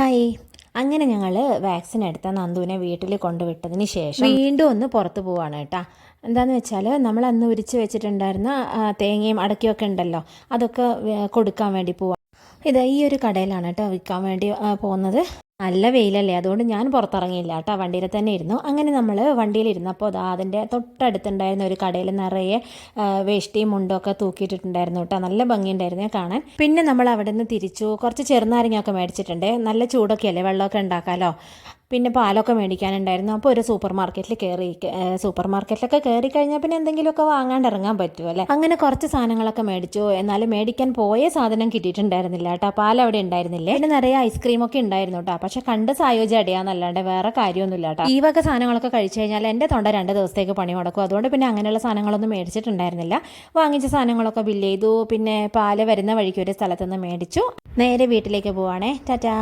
Hi. അങ്ങനെ ഞങ്ങൾ vaccine എടുത്ത നന്ദുവിനെ വീട്ടിൽ കൊണ്ടുവിട്ടതിന് ശേഷം വീണ്ടും ഒന്ന് പുറത്ത് പോവാണ് കേട്ടോ. എന്താണെന്ന് വെച്ചാൽ നമ്മൾ അന്ന് ഉരിച്ച് വെച്ചിട്ടുണ്ടായിരുന്ന തേങ്ങയും അടക്കിയൊക്കെ ഉണ്ടല്ലോ അതൊക്കെ കൊടുക്കാൻ വേണ്ടി പോവാം. ഇത് ഈ ഒരു കടയിലാണ് കേട്ടോ വിൽക്കാൻ വേണ്ടി പോകുന്നത്. നല്ല വെയിലല്ലേ? അതുകൊണ്ട് ഞാൻ പുറത്തിറങ്ങിയില്ല കേട്ടോ. വണ്ടിയിൽ തന്നെ ഇരുന്നു. അങ്ങനെ നമ്മൾ വണ്ടിയിലിരുന്നപ്പോൾ അതാ അതിന്റെ തൊട്ടടുത്തുണ്ടായിരുന്ന ഒരു കടയിൽ നിറയെ വേഷ്ടിയും മുണ്ടൊക്കെ തൂക്കിയിട്ടിട്ടുണ്ടായിരുന്നു കേട്ടോ. നല്ല ഭംഗിയുണ്ടായിരുന്നു കാണാൻ. പിന്നെ നമ്മൾ അവിടെ നിന്ന് തിരിച്ചു കുറച്ച് ചെറുനാരങ്ങയൊക്കെ മേടിച്ചിട്ടുണ്ട്. നല്ല ചൂടൊക്കെ അല്ലേ വെള്ളമൊക്കെ ഉണ്ടാക്കാമല്ലോ പിന്നെ പാലൊക്കെ മേടിക്കാനുണ്ടായിരുന്നു. അപ്പോൾ ഒരു സൂപ്പർ മാർക്കറ്റിൽ കയറി സൂപ്പർ മാർക്കറ്റിലൊക്കെ കയറി കഴിഞ്ഞാൽ പിന്നെ എന്തെങ്കിലുമൊക്കെ വാങ്ങാണ്ട് ഇറങ്ങാൻ പറ്റുമല്ലേ അങ്ങനെ കുറച്ച് സാധനങ്ങളൊക്കെ മേടിച്ചു. എന്നാലും മേടിക്കാൻ പോയ സാധനം കിട്ടിയിട്ടുണ്ടായിരുന്നില്ല കേട്ടോ. പാൽ അവിടെ ഉണ്ടായിരുന്നില്ലേ? പിന്നെ നിറയെ ഐസ്ക്രീമൊക്കെ ഉണ്ടായിരുന്നു കേട്ടോ. പക്ഷെ കണ്ട് സായോജ്യം അടിയാന്നല്ലാണ്ട് വേറെ കാര്യമൊന്നുമില്ല കേട്ടോ. ഈ വക സാധനങ്ങളൊക്കെ കഴിച്ചു കഴിഞ്ഞാൽ എന്റെ തൊണ്ട രണ്ട് ദിവസത്തേക്ക് പണി മുടക്കും. അതുകൊണ്ട് പിന്നെ അങ്ങനെയുള്ള സാധനങ്ങളൊന്നും മേടിച്ചിട്ടുണ്ടായിരുന്നില്ല. വാങ്ങിച്ച സാധനങ്ങളൊക്കെ ബില്ല് ചെയ്തു. പിന്നെ പാൽ വരുന്ന വഴിക്ക് ഒരു സ്ഥലത്തുനിന്ന് മേടിച്ചു. നേരെ വീട്ടിലേക്ക് പോവാണേ. ടാറ്റാ.